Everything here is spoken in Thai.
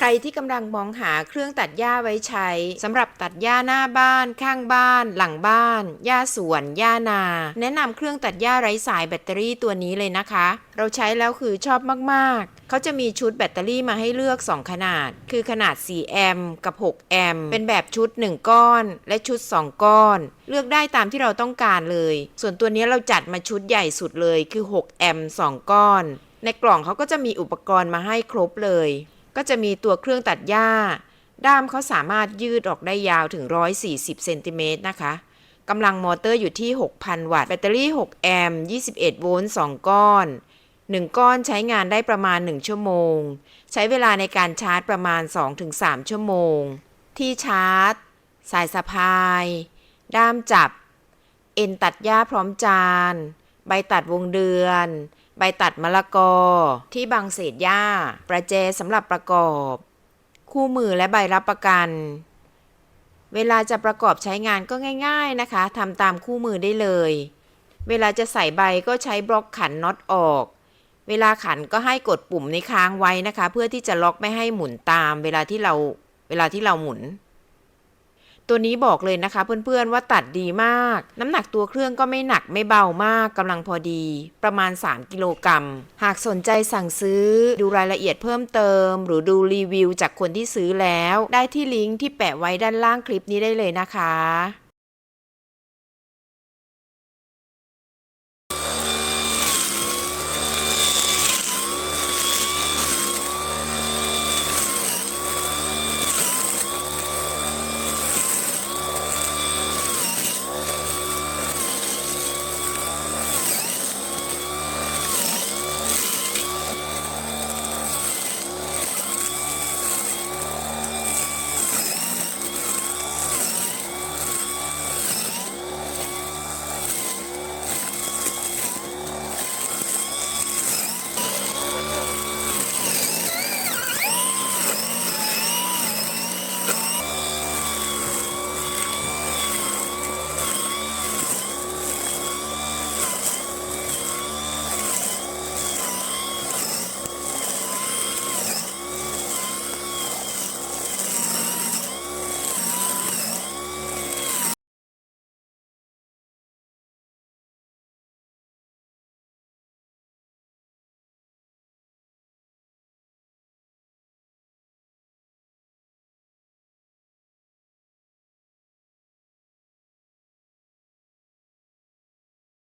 ใครที่กำลังมองหาเครื่องตัดหญ้าไว้ใช้สำหรับตัดหญ้าหน้าบ้าน ข้างบ้าน หลังบ้าน หญ้าสวน หญ้านา แนะนำเครื่องตัดหญ้าไร้สายแบตเตอรี่ตัวนี้เลยนะคะ เราใช้แล้วคือชอบมากๆ เขาจะมีชุดแบตเตอรี่มาให้เลือก 2 ขนาด คือขนาด 4 แอมป์กับ 6 แอมป์ เป็นแบบชุด 1 ก้อน และชุด 2 ก้อน เลือกได้ตามที่เราต้องการเลย ส่วนตัวนี้เราจัดมาชุดใหญ่สุดเลย คือ 6 แอมป์ 2 ก้อน ในกล่องเขาก็จะมีอุปกรณ์มาให้ครบเลย ก็จะมีตัวเครื่องตัดหญ้า ด้ามเขาสามารถยืดออกได้ยาวถึง 140เซนติเมตรนะคะกำลังมอเตอร์อยู่ที่ 6,000 วัตต์ แบตเตอรี่ 6 แอมป์ 21 โวลต์ 2 ก้อน 1 ก้อนใช้งานได้ประมาณ 1 ชั่วโมง ใช้เวลาในการชาร์จประมาณ 2-3 ชั่วโมง ที่ชาร์จ สายสะพาย ด้ามจับ เอ็นตัดหญ้าพร้อมจาน ใบตัดวงเดือน ใบตัดมะละกอ ที่บังเศษหญ้า ประแจสำหรับประกอบ คู่มือและใบรับประกัน เวลาจะประกอบใช้งานก็ง่าย ๆนะคะทำตามคู่มือได้เลย เวลาจะใส่ใบก็ใช้บล็อกขันน็อตออก เวลาขันก็ให้กดปุ่มในค้างไว้นะคะ เพื่อที่จะล็อกไม่ให้หมุนตาม เวลาที่เราเวลาที่เราหมุน ตัวนี้บอกเลยนะคะเพื่อนๆว่าตัดดีมาก น้ำหนักตัวเครื่องก็ไม่หนักไม่เบามากกำลังพอดี ประมาณ 3 กิโลกรัม หากสนใจสั่งซื้อดูรายละเอียดเพิ่มเติม หรือดูรีวิวจากคนที่ซื้อแล้ว ได้ที่ลิงก์ที่แปะไว้ด้านล่างคลิปนี้ได้เลยนะคะ